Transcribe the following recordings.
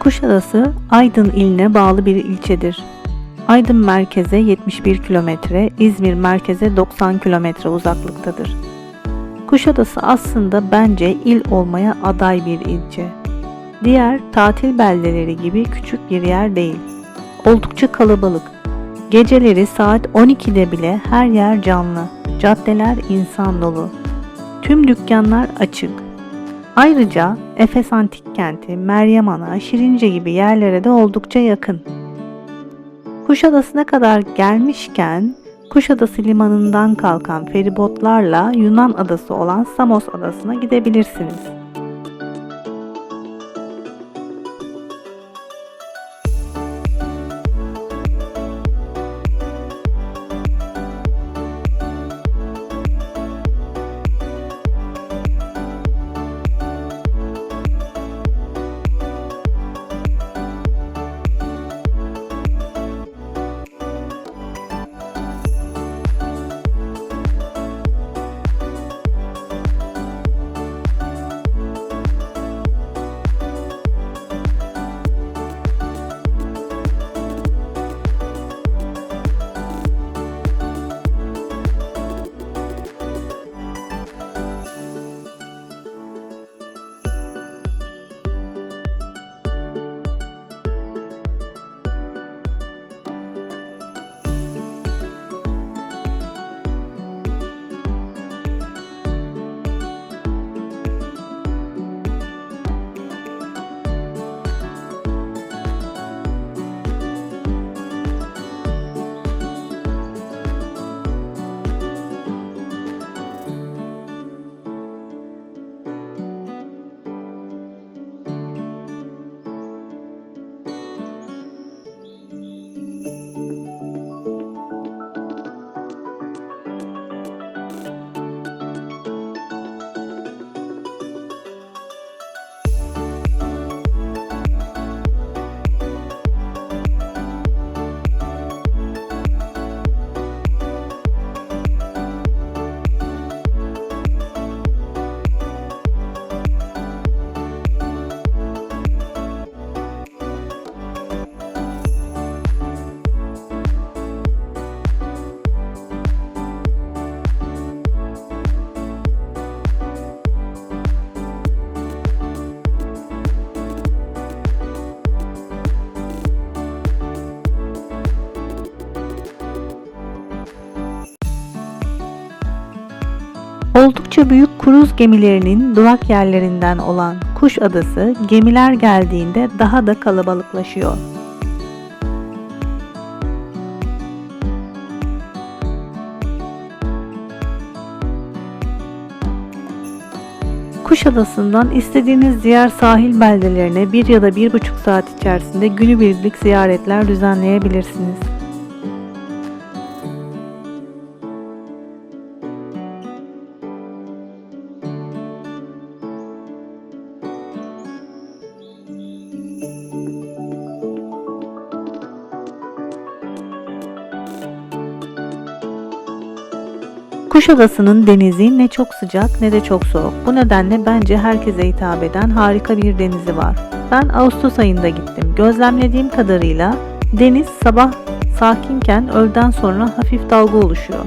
Kuşadası Aydın iline bağlı bir ilçedir. Aydın merkeze 71 kilometre, İzmir merkeze 90 kilometre uzaklıktadır. Kuşadası aslında bence il olmaya aday bir ilçe. Diğer tatil beldeleri gibi küçük bir yer değil. Oldukça kalabalık. Geceleri saat 12'de bile her yer canlı. Caddeler insan dolu. Tüm dükkanlar açık. Ayrıca Efes Antik Kenti, Meryem Ana, Şirince gibi yerlere de oldukça yakın. Kuşadası'na kadar gelmişken Kuşadası limanından kalkan feribotlarla Yunan adası olan Samos adasına gidebilirsiniz. Oldukça büyük kruz gemilerinin durak yerlerinden olan Kuş Adası gemiler geldiğinde daha da kalabalıklaşıyor. Kuşadası'ndan istediğiniz diğer sahil beldelerine bir ya da bir buçuk saat içerisinde günübirlik ziyaretler düzenleyebilirsiniz. Kuşadası'nın denizi ne çok sıcak ne de çok soğuk. Bu nedenle bence herkese hitap eden harika bir denizi var. Ben Ağustos ayında gittim. Gözlemlediğim kadarıyla deniz sabah sakinken öğleden sonra hafif dalga oluşuyor.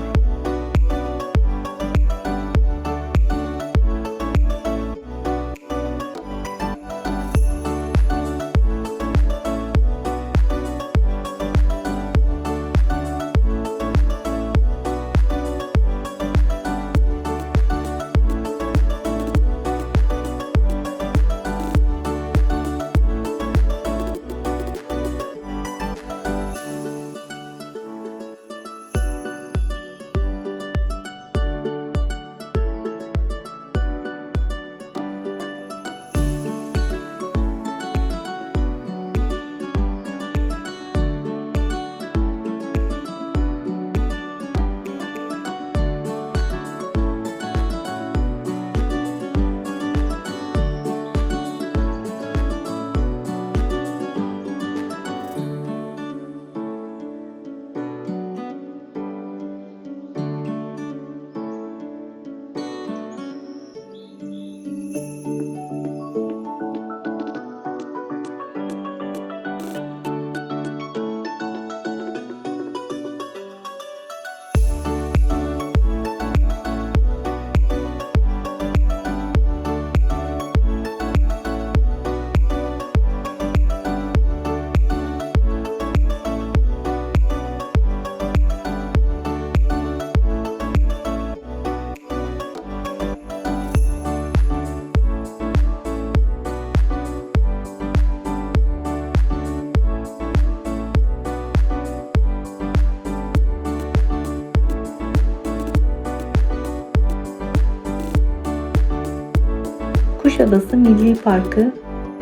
Kuşadası Milli Parkı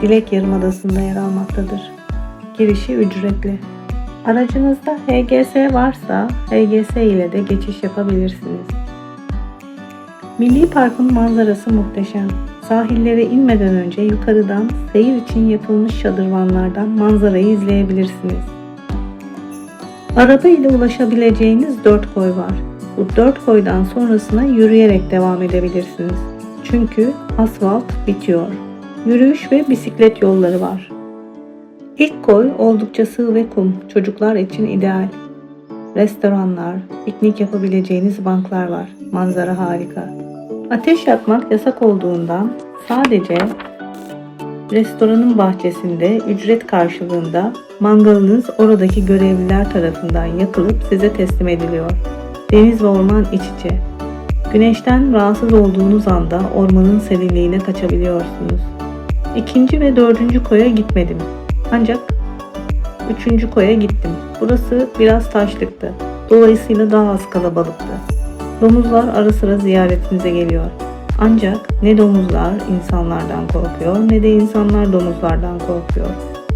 Dilek Yarımadası'nda yer almaktadır. Girişi ücretli. Aracınızda HGS varsa HGS ile de geçiş yapabilirsiniz. Milli Park'ın manzarası muhteşem. Sahillere inmeden önce yukarıdan seyir için yapılmış şadırvanlardan manzarayı izleyebilirsiniz. Araba ile ulaşabileceğiniz 4 koy var. Bu 4 koydan sonrasına yürüyerek devam edebilirsiniz. Çünkü asfalt bitiyor. Yürüyüş ve bisiklet yolları var. İlk koy oldukça sığ ve kum. Çocuklar için ideal. Restoranlar, piknik yapabileceğiniz banklar var. Manzara harika. Ateş yakmak yasak olduğundan sadece restoranın bahçesinde ücret karşılığında mangalınız oradaki görevliler tarafından yakılıp size teslim ediliyor. Deniz ve orman iç içe. Güneşten rahatsız olduğunuz anda ormanın serinliğine kaçabiliyorsunuz. İkinci ve dördüncü koya gitmedim. Ancak üçüncü koya gittim. Burası biraz taşlıktı. Dolayısıyla daha az kalabalıktı. Domuzlar ara sıra ziyaretinize geliyor. Ancak ne domuzlar insanlardan korkuyor ne de insanlar domuzlardan korkuyor.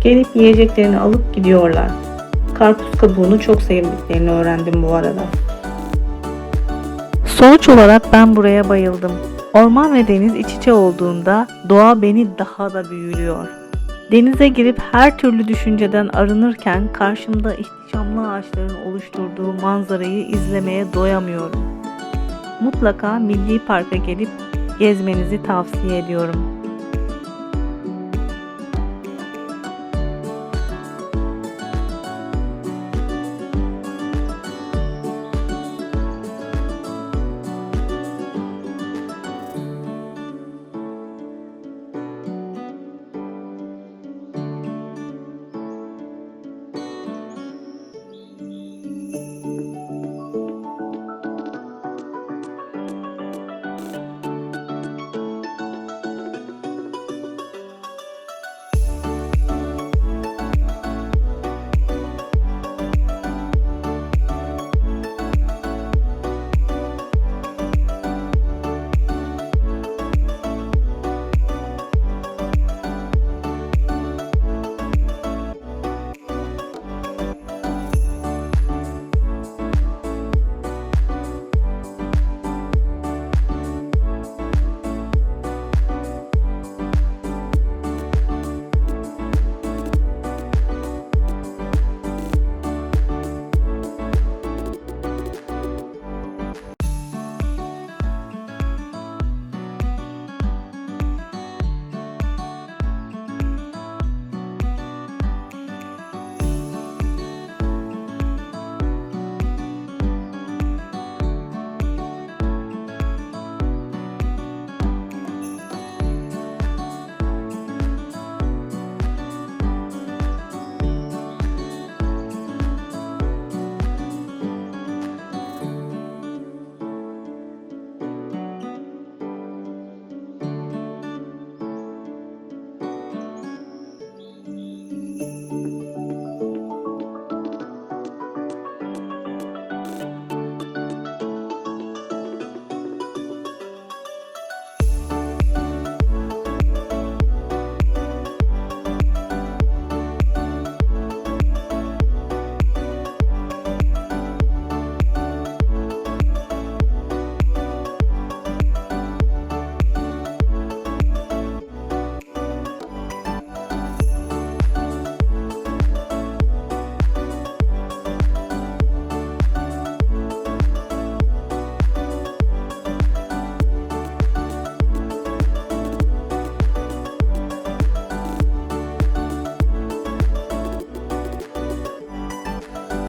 Gelip yiyeceklerini alıp gidiyorlar. Karpuz kabuğunu çok sevdiklerini öğrendim bu arada. Sonuç olarak ben buraya bayıldım. Orman ve deniz iç içe olduğunda doğa beni daha da büyülüyor. Denize girip her türlü düşünceden arınırken karşımda ihtişamlı ağaçların oluşturduğu manzarayı izlemeye doyamıyorum. Mutlaka Milli Park'a gelip gezmenizi tavsiye ediyorum.